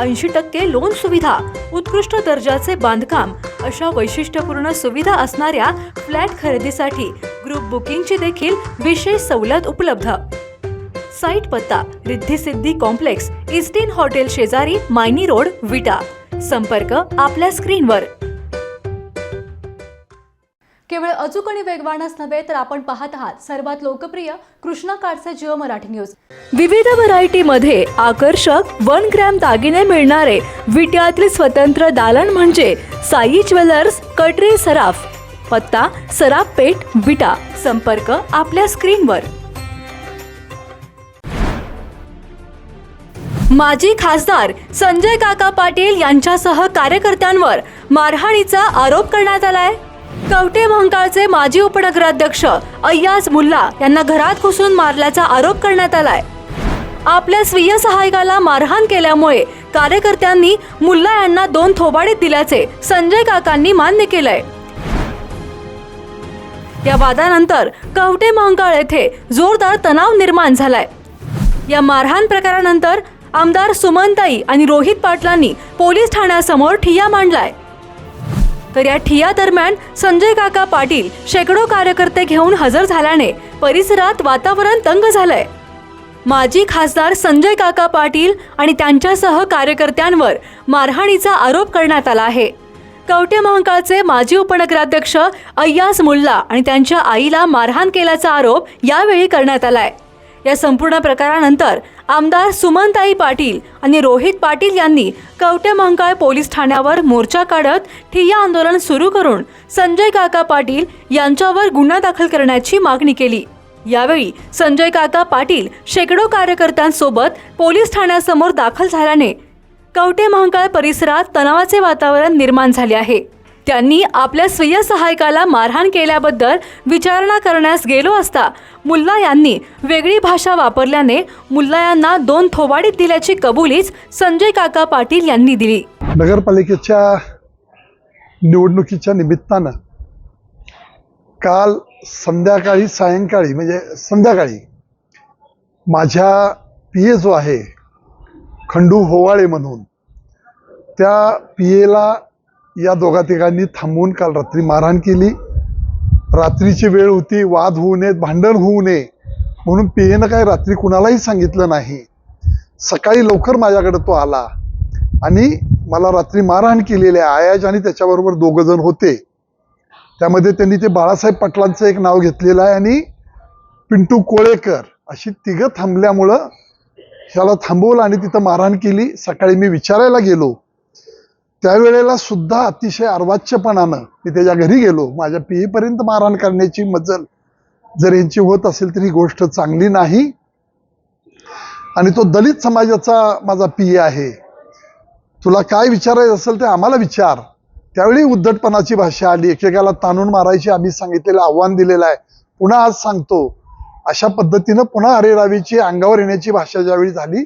ऐंशी टक्के लोन सुविधा उत्कृष्ट दर्जाचे बांधकाम अशा वैशिष्ट्यपूर्ण सुविधा असणाऱ्या फ्लॅट खरेदीसाठी ग्रुप बुकिंगची देखील विशेष सवलत उपलब्ध. साईट पत्ता रिद्धी सिद्धी कॉम्प्लेक्स इस्टीन हॉटेल शेजारी मायनी रोड विटा. संपर्क आपल्या स्क्रीनवर केवळ अचूक आणि वेगवानच नव्हे तर आपण पाहत आहात सर्वात लोकप्रिय कृष्णा काळचे जिओ मराठी न्यूज. विविध व्हरायटीमध्ये आकर्षक वन ग्रॅम दागिने मिळणारे विट्यातील स्वतंत्र दालन म्हणजे साई ज्वेलर्स कटरे सराफ पत्ता सराफ पेठ विटा. संपर्क आपल्या स्क्रीनवर. माजी खासदार संजय काका पाटील यांच्यासह कार्यकर्त्यांवर मारहाणीचा आरोप करण्यात आलाय. कवटे महंकाळचे माजी उपनगराध्यक्ष अय्याज मुल्ला यांना घरात घुसून मारल्याचा आरोप करण्यात आलाय. आपल्या स्वीय सहायकाला मारहाण केल्यामुळे कार्यकर्त्यांनी मुल्ला यांना दोन थोबाडीत दिल्याचे संजय काकांनी मान्य केलंय. या वादानंतर कवटे महंकाळ येथे जोरदार तणाव निर्माण झालाय. या मारहाण प्रकारानंतर आमदार सुमनताई आणि रोहित पाटलांनी पोलीस ठाण्यासमोर ठिय्या मांडलाय. तर या ठिया दरम्यान संजय काका पाटील शेकडो कार्यकर्ते घेऊन हजर झाल्याने परिसरात वातावरण तंग झालंय. माजी खासदार संजय काका पाटील आणि त्यांच्यासह कार्यकर्त्यांवर मारहाणीचा आरोप करण्यात आला आहे. कवटे महंकाळचे माजी उपनगराध्यक्ष अय्यास मुल्ला आणि त्यांच्या आईला मारहाण केल्याचा आरोप यावेळी करण्यात आलाय. या संपूर्ण प्रकारानंतर आमदार सुमनताई पाटील आणि रोहित पाटील यांनी कवटे महंकाळ पोलीस ठाण्यावर मोर्चा काढत ठिय्या आंदोलन सुरू करून संजय काका पाटील यांच्यावर गुन्हा दाखल करण्याची मागणी केली. यावेळी संजय काका पाटील शेकडो कार्यकर्त्यांसोबत पोलीस ठाण्यासमोर दाखल झाल्याने कवटे महाकाळ परिसरात तणावाचे वातावरण निर्माण झाले आहे. त्यांनी आपल्या स्वीय सहायकाला मारहाण केल्याबद्दल विचारणा करण्यास गेलो असता मुल्ला यांनी वेगळी भाषा वापरल्याने मुल्ला यांना दोन थोबाडीत दिल्याची कबुलीच संजय काका पाटील यांनी दिली. नगरपालिकेच्या निवडणुकीच्या निमित्तानं काल संध्याकाळी सायंकाळी म्हणजे संध्याकाळी माझ्या पी ए जो आहे खंडू होवाळे म्हणून त्या पी एला या दोघा तिघांनी थांबवून काल रात्री मारहाण केली. रात्रीची वेळ होती वाद होऊ नयेत भांडण होऊ नये म्हणून पेयनं काय रात्री कुणालाही सांगितलं नाही. सकाळी लवकर माझ्याकडे तो आला आणि मला रात्री मारहाण केलेली आहे आयाज आणि त्याच्याबरोबर दोघ जण होते. त्यामध्ये त्यांनी ते बाळासाहेब पाटलांचं एक नाव घेतलेलं आहे आणि पिंटू कोळेकर अशी तिघं थांबल्यामुळं ह्याला थांबवलं आणि तिथं मारहाण केली. सकाळी मी विचारायला गेलो त्यावेळेला सुद्धा अतिशय अर्वाच्यपणानं मी त्याच्या घरी गेलो. माझ्या पिढीपर्यंत मारहाण करण्याची मजल जर यांची होत असेल तर ही गोष्ट चांगली नाही. आणि तो दलित समाजाचा माझा पी आहे. तुला काय विचारायचं असेल ते आम्हाला विचार. त्यावेळी उद्धटपणाची भाषा आली. एकेकाला ताणून मारायची आम्ही सांगितलेलं आव्हान दिलेलं आहे. पुन्हा आज सांगतो. अशा पद्धतीनं पुन्हा अरेरावीची अंगावर येण्याची भाषा ज्यावेळी झाली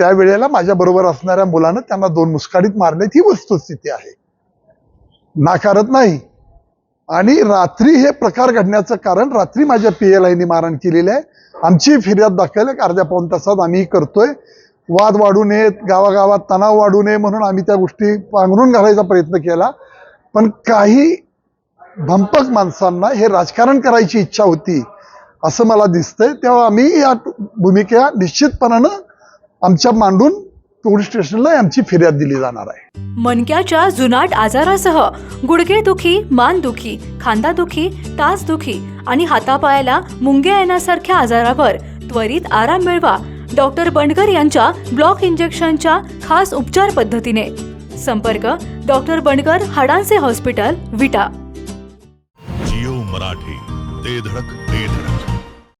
त्यावेळेला माझ्या बरोबर असणाऱ्या मुलानं त्यांना दोन मुस्काडीत मारण्यात ही वस्तुस्थिती आहे. नाकारत नाही. आणि रात्री हे प्रकार घडण्याचं कारण रात्री माझ्या पी एल आयनी मारण केलेली आहे. आमची फिर्याद दाखल एक अर्ध्या पाऊन तासात आम्ही करतोय. वाद वाढू नयेत गावागावात तणाव वाढू नये म्हणून आम्ही त्या गोष्टी पांघरून घालायचा प्रयत्न केला. पण काही भंपक माणसांना हे राजकारण करायची इच्छा होती असं मला दिसतंय. तेव्हा आम्ही या भूमिका निश्चितपणानं आमच्या मांडून पोलीस स्टेशनला आमची फिर्याद दिली जाणार आहे. मणक्याच्या जुनाट आजारासह गुडघेदुखी मानदुखी खांदादुखी टाचदुखी आणि हातापायाला मुंग्या येण्यासारख्या आजारावर त्वरित आराम मिळवा डॉक्टर बंडकर यांच्या ब्लॉक इंजेक्शनच्या खास उपचार पद्धतीने. संपर्क डॉक्टर बंडकर हाडांचे हॉस्पिटल विटा. जिओ मराठी ते धडक.